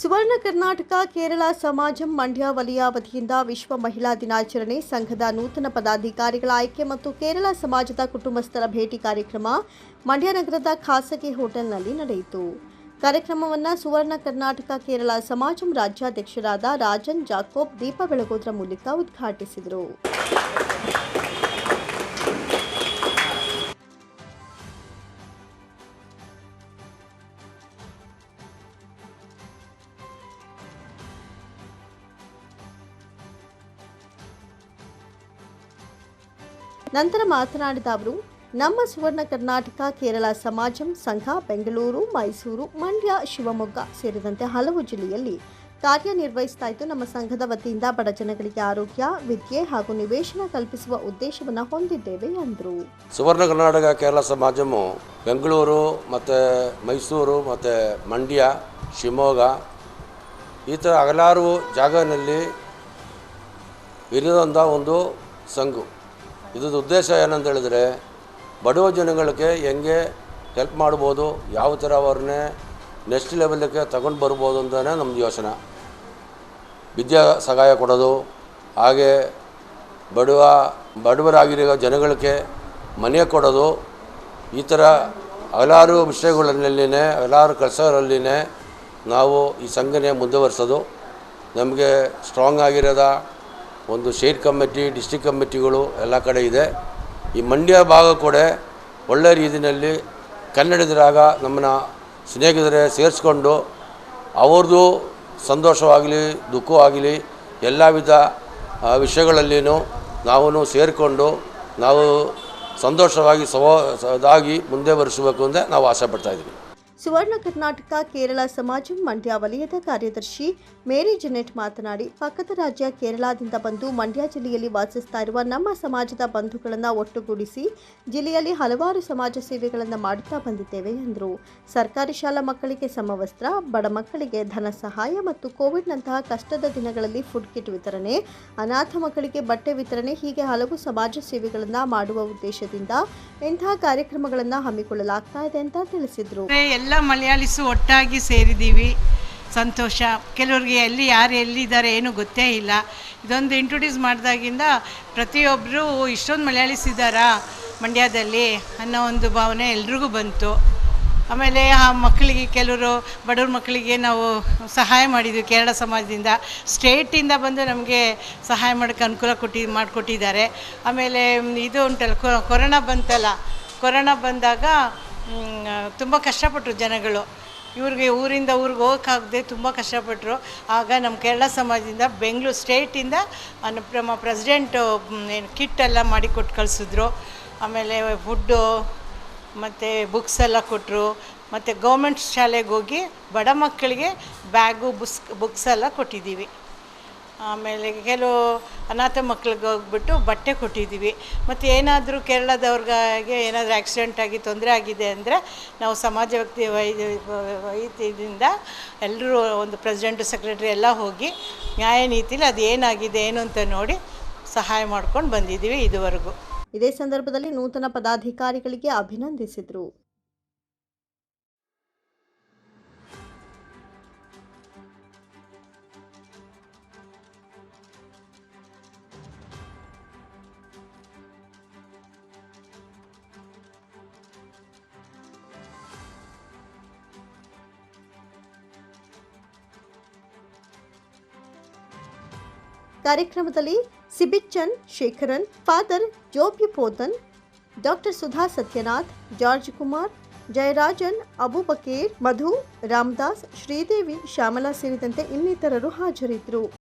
ಸುವರ್ಣ ಕರ್ನಾಟಕ, ಕೇರಳ ಸಮಾಜಂ ಮಂಡ್ಯ ವಲಯ ವತಿಯಿಂದ ವಿಶ್ವ ಮಹಿಳಾ ದಿನಾಚರಣೆ ಸಂಘದ ನೂತನ ಪದಾಧಿಕಾರಿಗಳ ಆಯ್ಕೆ ಮತ್ತು ಕೇರಳ ಸಮಾಜದ ಕುಟುಂಬಸ್ಥರ ಭೇಟಿ ಕಾರ್ಯಕ್ರಮ ಮಂಡ್ಯ ನಗರದ ಖಾಸಗಿ ಹೋಟೆಲ್ನಲ್ಲಿ ನಡೆಯಿತು. ಕಾರ್ಯಕ್ರಮವನ್ನು ಸುವರ್ಣ ಕರ್ನಾಟಕ, ಕೇರಳ ಸಮಾಜಂ ರಾಜ್ಯಾಧ್ಯಕ್ಷರಾದ ರಾಜನ್ ಜಾಕೋಬ್ ದೀಪ ಬೆಳಗೋದ್ರ ಮೂಲಕ ಉದ್ಘಾಟಿಸಿದರು. ನಂತರ ಮಾತನಾಡಿದ ಅವರು, ನಮ್ಮ ಸುವರ್ಣ ಕರ್ನಾಟಕ, ಕೇರಳ ಸಮಾಜಂ, ಸಂಘ, ಬೆಂಗಳೂರು, ಮೈಸೂರು, ಮಂಡ್ಯ, ಶಿವಮೊಗ್ಗ ಸೇರಿದಂತೆ ಹಲವು ಜಿಲ್ಲೆಯಲ್ಲಿ ಕಾರ್ಯನಿರ್ವಹಿಸ್ತಾ ಇದ್ದು, ನಮ್ಮ ಸಂಘದ ವತಿಯಿಂದ ಬಡ ಜನಗಳಿಗೆ ಆರೋಗ್ಯ, ವಿದ್ಯೆ ಹಾಗೂ ನಿವೇಶನ ಕಲ್ಪಿಸುವ ಉದ್ದೇಶವನ್ನು ಹೊಂದಿದ್ದೇವೆ ಎಂದರು. ಸುವರ್ಣ ಕರ್ನಾಟಕ, ಕೇರಳ ಸಮಾಜಮು ಬೆಂಗಳೂರು ಮತ್ತು ಮೈಸೂರು ಮತ್ತು ಮಂಡ್ಯ, ಶಿವಮೊಗ್ಗ ಈ ಥರ ಹಲಾರು ಜಾಗನಲ್ಲಿ ಇರೋದಂಥ ಒಂದು ಸಂಘ. ಇದ್ರದ್ದು ಉದ್ದೇಶ ಏನಂತ ಹೇಳಿದ್ರೆ ಬಡವ ಜನಗಳಿಗೆ ಹೆಂಗೆ ಹೆಲ್ಪ್ ಮಾಡ್ಬೋದು, ಯಾವ ಥರ ಅವ್ರನ್ನೇ ನೆಕ್ಸ್ಟ್ ಲೆವೆಲ್ಗೆ ತಗೊಂಡು ಬರ್ಬೋದು ಅಂತಲೇ ನಮ್ಮದು ಯೋಚನೆ. ವಿದ್ಯಾ ಸಹಾಯ ಕೊಡೋದು, ಹಾಗೆ ಬಡವ, ಬಡವರಾಗಿರೋ ಜನಗಳಿಗೆ ಮನೆ ಕೊಡೋದು, ಈ ಥರ ಹಲಾರು ವಿಷಯಗಳಲ್ಲಿನೇ, ಹಲವಾರು ಕೆಲಸಗಳಲ್ಲಿನೇ ನಾವು ಈ ಸಂಘನೆ ಮುಂದುವರಿಸೋದು. ನಮಗೆ ಸ್ಟ್ರಾಂಗ್ ಆಗಿರೋದ ಒಂದು ಸ್ಟೇಟ್ ಕಮಿಟಿ ಡಿಸ್ಟಿಕ್ ಕಮಿಟಿಗಳು ಎಲ್ಲ ಕಡೆ ಇದೆ. ಈ ಮಂಡ್ಯ ಭಾಗ ಕೂಡ ಒಳ್ಳೆ ರೀತಿಯಲ್ಲಿ ಕನ್ನಡಿಗರಾಗ ನಮ್ಮನ್ನ ಸ್ನೇಹಿತರೆ ಸೇರಿಸ್ಕೊಂಡು ಅವ್ರದ್ದು ಸಂತೋಷವಾಗಲಿ ದುಃಖವಾಗಲಿ ಎಲ್ಲ ವಿಧ ವಿಷಯಗಳಲ್ಲಿಯೂ ನಾವು ಸೇರಿಕೊಂಡು ನಾವು ಸಂತೋಷವಾಗಿ ಸವ ಮುಂದೆ ಬರೆಸಬೇಕು ಅಂತ ನಾವು ಆಸೆ ಪಡ್ತಾ ಇದ್ದೀವಿ. ಸುವರ್ಣ ಕರ್ನಾಟಕ ಕೇರಳ ಸಮಾಜ ಮಂಡ್ಯ ವಲಯದ ಕಾರ್ಯದರ್ಶಿ ಮೇರಿ ಜೆನೆಟ್ ಮಾತನಾಡಿ, ಪಕ್ಕದ ರಾಜ್ಯ ಕೇರಳದಿಂದ ಬಂದು ಮಂಡ್ಯ ಜಿಲ್ಲೆಯಲ್ಲಿ ವಾಸಿಸ್ತಾ ಇರುವ ನಮ್ಮ ಸಮಾಜದ ಬಂಧುಗಳನ್ನು ಒಟ್ಟುಗೂಡಿಸಿ ಜಿಲ್ಲೆಯಲ್ಲಿ ಹಲವಾರು ಸಮಾಜ ಸೇವೆಗಳನ್ನು ಮಾಡುತ್ತಾ ಬಂದಿದ್ದೇವೆ ಎಂದರು. ಸರ್ಕಾರಿ ಶಾಲಾ ಮಕ್ಕಳಿಗೆ ಸಮವಸ್ತ್ರ, ಬಡ ಮಕ್ಕಳಿಗೆ ಧನ ಸಹಾಯ ಮತ್ತು ಕೋವಿಡ್ನಂತಹ ಕಷ್ಟದ ದಿನಗಳಲ್ಲಿ ಫುಡ್ ಕಿಟ್ ವಿತರಣೆ, ಅನಾಥ ಮಕ್ಕಳಿಗೆ ಬಟ್ಟೆ ವಿತರಣೆ ಹೀಗೆ ಹಲವು ಸಮಾಜ ಸೇವೆಗಳನ್ನು ಮಾಡುವ ಉದ್ದೇಶದಿಂದ ಇಂತಹ ಕಾರ್ಯಕ್ರಮಗಳನ್ನು ಹಮ್ಮಿಕೊಳ್ಳಲಾಗ್ತಾ ಇದೆ ಅಂತ ತಿಳಿಸಿದರು. ಎಲ್ಲ ಮಲಯಾಳಿಸು ಒಟ್ಟಾಗಿ ಸೇರಿದ್ದೀವಿ. ಸಂತೋಷ. ಕೆಲವ್ರಿಗೆ ಎಲ್ಲಿ, ಯಾರು ಎಲ್ಲಿದ್ದಾರೆ ಏನು ಗೊತ್ತೇ ಇಲ್ಲ. ಇದೊಂದು ಇಂಟ್ರೊಡ್ಯೂಸ್ ಮಾಡಿದಾಗಿಂದ ಪ್ರತಿಯೊಬ್ಬರು ಇಷ್ಟೊಂದು ಮಲಯಾಳಿಸ್ ಇದ್ದಾರಾ ಮಂಡ್ಯದಲ್ಲಿ ಅನ್ನೋ ಒಂದು ಭಾವನೆ ಎಲ್ರಿಗೂ ಬಂತು. ಆಮೇಲೆ ಆ ಮಕ್ಕಳಿಗೆ ಕೆಲವರು, ಬಡವ್ರ ಮಕ್ಕಳಿಗೆ ನಾವು ಸಹಾಯ ಮಾಡಿದ್ವಿ ಕೇರಳ ಸಮಾಜದಿಂದ. ಸ್ಟೇಟಿಂದ ಬಂದು ನಮಗೆ ಸಹಾಯ ಮಾಡೋಕ್ಕೆ ಅನುಕೂಲ ಕೊಟ್ಟಿ, ಮಾಡಿಕೊಟ್ಟಿದ್ದಾರೆ. ಆಮೇಲೆ ಇದು ಉಂಟಲ್ಲ ಕೊರೋನಾ ಬಂತಲ್ಲ. ಕೊರೋನಾ ಬಂದಾಗ ತುಂಬ ಕಷ್ಟಪಟ್ಟರು ಜನಗಳು. ಇವ್ರಿಗೆ ಊರಿಂದ ಊರಿಗೆ ಹೋಗೋಕ್ಕಾಗದೆ ತುಂಬ ಕಷ್ಟಪಟ್ಟರು ಆಗ ನಮ್ಮ ಕೇರಳ ಸಮಾಜದಿಂದ ಬೆಂಗಳೂರು ಸ್ಟೇಟಿಂದ ನಮ್ಮ ಪ್ರೆಸಿಡೆಂಟು ಏನು ಕಿಟ್ ಎಲ್ಲ ಮಾಡಿ ಕೊಟ್ಟು ಕಳಿಸಿದ್ರು. ಆಮೇಲೆ ಫುಡ್ಡು, ಮತ್ತು ಬುಕ್ಸ್ ಎಲ್ಲ ಕೊಟ್ಟರು ಮತ್ತು ಗೌರ್ಮೆಂಟ್ ಶಾಲೆಗೆ ಹೋಗಿ ಬಡ ಮಕ್ಕಳಿಗೆ ಬ್ಯಾಗು ಬುಕ್ಸ್ ಬುಕ್ಸ್ ಎಲ್ಲ ಕೊಟ್ಟಿದ್ದೀವಿ. ಆಮೇಲೆ ಕೆಲವು ಅನಾಥ ಮಕ್ಳಿಗೆ ಹೋಗ್ಬಿಟ್ಟು ಬಟ್ಟೆ ಕೊಟ್ಟಿದ್ದೀವಿ. ಮತ್ತು ಏನಾದರೂ ಕೇರಳದವ್ರಿಗಾಗೆ ಏನಾದರೂ ಆಕ್ಸಿಡೆಂಟ್ ಆಗಿ ತೊಂದರೆ ಆಗಿದೆ ಅಂದರೆ ನಾವು ಸಮಾಜ ವ್ಯಕ್ತಿ ವೈದ್ಯ ವೈದ್ಯದಿಂದ ಎಲ್ಲರೂ ಒಂದು ಪ್ರೆಸಿಡೆಂಟು ಸೆಕ್ರೆಟ್ರಿ ಎಲ್ಲ ಹೋಗಿ ನ್ಯಾಯ ನೀತಿಲಿ ಅದು ಏನಾಗಿದೆ, ಏನು ಅಂತ ನೋಡಿ ಸಹಾಯ ಮಾಡ್ಕೊಂಡು ಬಂದಿದ್ದೀವಿ ಇದುವರೆಗೂ. ಇದೇ ಸಂದರ್ಭದಲ್ಲಿ ನೂತನ ಪದಾಧಿಕಾರಿಗಳಿಗೆ ಅಭಿನಂದಿಸಿದರು. ಕಾರ್ಯಕ್ರಮದಲ್ಲಿ Sibichan Shekharan, father Jobi Pothan, doctor Sudha Sathyanath, George Kumar, Jayarajan Abubacker Madhu, Ramdas, Sridevi, Shyamala ಸೇರಿದಂತೆ ಇನ್ನಿತರರು ಹಾಜರಿದ್ದರು.